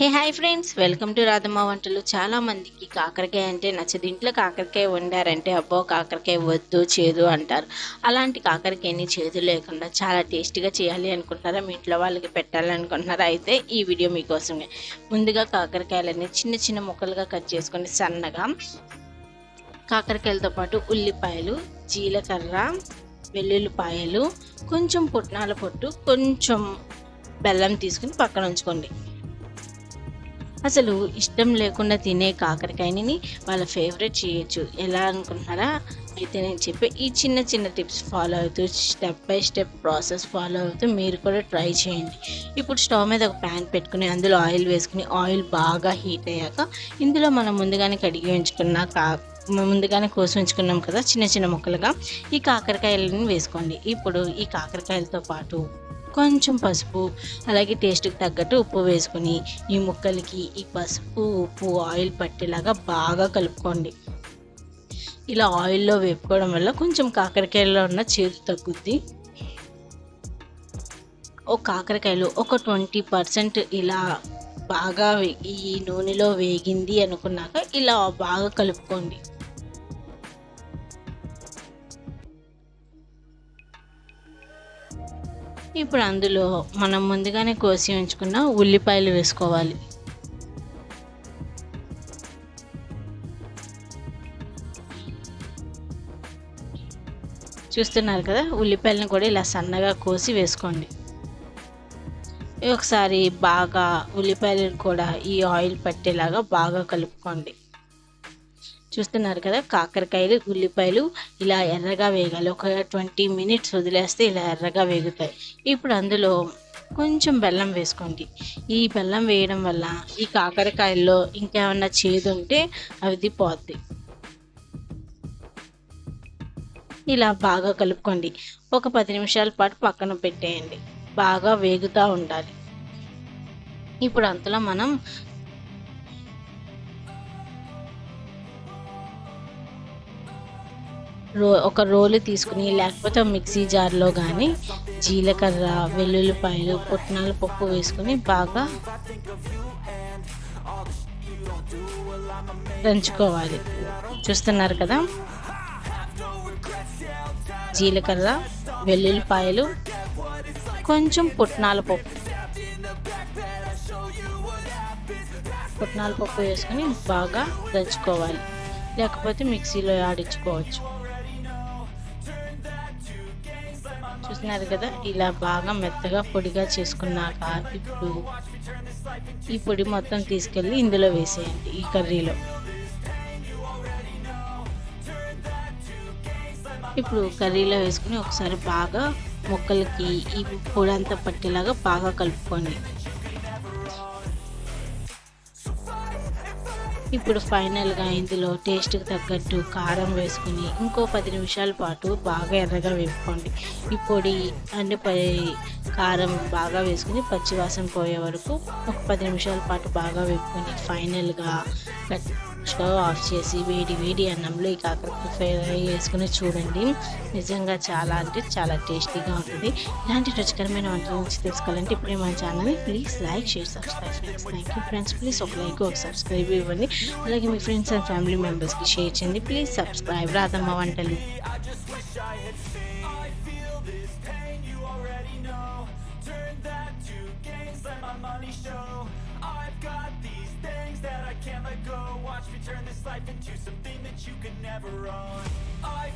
Hey hi friends welcome to Radhamma వంటలు చాలామందికి కాకరకాయ అంటే నచ్చదు. ఇంట్లో కాకరకాయ వండారంటే అబ్బో కాకరకాయ వద్దు చేదు అంటారు. అలాంటి కాకరకాయని చేదు లేకుండా చాలా టేస్టీగా చేయాలి అనుకుంటారా మీ ఇంట్లో వాళ్ళకి పెట్టాలనుకుంటున్నారా అయితే ఈ వీడియో మీకోసమే. ముందుగా కాకరకాయలన్నీ చిన్న చిన్న ముక్కలుగా కట్ చేసుకొని సన్నగా కాకరకాయలతో పాటు ఉల్లిపాయలు జీలకర్ర వెల్లుల్లిపాయలు కొంచెం పుట్నాల పొట్టు కొంచెం బెల్లం తీసుకుని పక్కన ఉంచుకోండి. అసలు ఇష్టం లేకుండా తినే కాకరకాయని వాళ్ళ ఫేవరెట్ చేయొచ్చు. ఎలా అనుకుంటున్నారా? అయితే నేను చెప్పే ఈ చిన్న చిన్న టిప్స్ ఫాలో అవుతూ step by step process follow అవుతూ మీరు కూడా ట్రై చేయండి. ఇప్పుడు స్టవ్ మీద ఒక ప్యాన్ పెట్టుకుని అందులో ఆయిల్ వేసుకుని ఆయిల్ బాగా హీట్ అయ్యాక ఇందులో మనం ముందుగానే కడిగి ఉంచుకున్న కా ముందుగానే కోసి ఉంచుకున్నాం కదా చిన్న చిన్న ముక్కలుగా ఈ కాకరకాయలను వేసుకోండి. ఇప్పుడు ఈ కాకరకాయలతో పాటు కొంచెం పసుపు అలాగే టేస్ట్కి తగ్గట్టు ఉప్పు వేసుకొని ఈ ముక్కలకి ఈ పసుపు ఉప్పు ఆయిల్ పట్టేలాగా బాగా కలుపుకోండి. ఇలా ఆయిల్లో వేపుకోవడం వల్ల కొంచెం కాకరకాయలో ఉన్న చేదు తగ్గుద్ది. ఓ కాకరకాయలు ఒక ట్వంటీ పర్సెంట్ ఇలా బాగా ఈ నూనెలో వేగింది అనుకున్నాక ఇలా బాగా కలుపుకోండి. ఇప్పుడు అందులో మనం ముందుగానే కోసి ఉంచుకున్న ఉల్లిపాయలు వేసుకోవాలి. చూస్తున్నారు కదా ఉల్లిపాయలను కూడా ఇలా సన్నగా కోసి వేసుకోండి. ఒకసారి బాగా ఉల్లిపాయలను కూడా ఈ ఆయిల్ పట్టేలాగా బాగా కలుపుకోండి. చూస్తున్నారు కదా కాకరకాయలు ఉల్లిపాయలు ఇలా ఎర్రగా వేగాలి. ఒక ట్వంటీ మినిట్స్ వదిలేస్తే ఇలా ఎర్రగా వేగుతాయి. ఇప్పుడు అందులో కొంచెం బెల్లం వేసుకోండి. ఈ బెల్లం వేయడం వల్ల ఈ కాకరకాయల్లో ఇంకేమన్నా చేదు ఉంటే అది పోద్ది. ఇలా బాగా కలుపుకోండి. ఒక పది నిమిషాల పాటు పక్కన పెట్టేయండి. బాగా వేగుతూ ఉండాలి. ఇప్పుడు అంతలో మనం రో ఒక రోలు తీసుకుని లేకపోతే మిక్సీ జార్లో కానీ జీలకర్ర వెల్లుల్లిపాయలు పుట్నాల పప్పు వేసుకుని బాగా దంచుకోవాలి. చూస్తున్నారు కదా? జీలకర్ర వెల్లుల్లిపాయలు కొంచెం పుట్నాల పప్పు. పుట్నాల పప్పు వేసుకొని బాగా దంచుకోవాలి. లేకపోతే మిక్సీలో ఆడించుకోవచ్చు. చూస్తున్నారు కదా ఇలా బాగా మెత్తగా పొడిగా చేసుకున్నాక ఇప్పుడు ఈ పొడి మొత్తం తీసుకెళ్ళి ఇందులో వేసేయండి ఈ కర్రీలో. ఇప్పుడు కర్రీలో వేసుకుని ఒకసారి బాగా ముక్కలకి ఈ పొడి అంతా పట్టేలాగా బాగా కలుపుకోండి. ఇప్పుడు ఫైనల్గా ఇందులో టేస్ట్కి తగ్గట్టు కారం వేసుకుని ఇంకో పది నిమిషాల పాటు బాగా ఎర్రగా వేపుకోండి. ఈ పొడి అంటే కారం బాగా వేసుకుని పచ్చివాసన పోయే వరకు ఒక పది నిమిషాల పాటు బాగా వేపుకొని ఫైనల్గా స్టవ్ ఆఫ్ చేసి వేడి వేడి అన్నంలో ఈ కాకరకాయ ఫ్రై వేసుకుని చూడండి. నిజంగా చాలా అంటే చాలా టేస్టీగా ఉంటుంది. ఇలాంటి రుచికరమైన వంటల నుంచి తెలుసుకోవాలంటే ఇప్పుడే మన ఛానల్ని please like share subscribe friends thank you friends please ఒక లైక్ ఒక సబ్స్క్రైబ్ ఇవ్వండి. అలాగే మీ ఫ్రెండ్స్ అండ్ ఫ్యామిలీ మెంబర్స్కి షేర్ చేయండి. ప్లీజ్ సబ్స్క్రైబ్ రాదమ్మ వంటలు. Money show. I've got these things that I can't let go. Turn this life into something that you can never own. I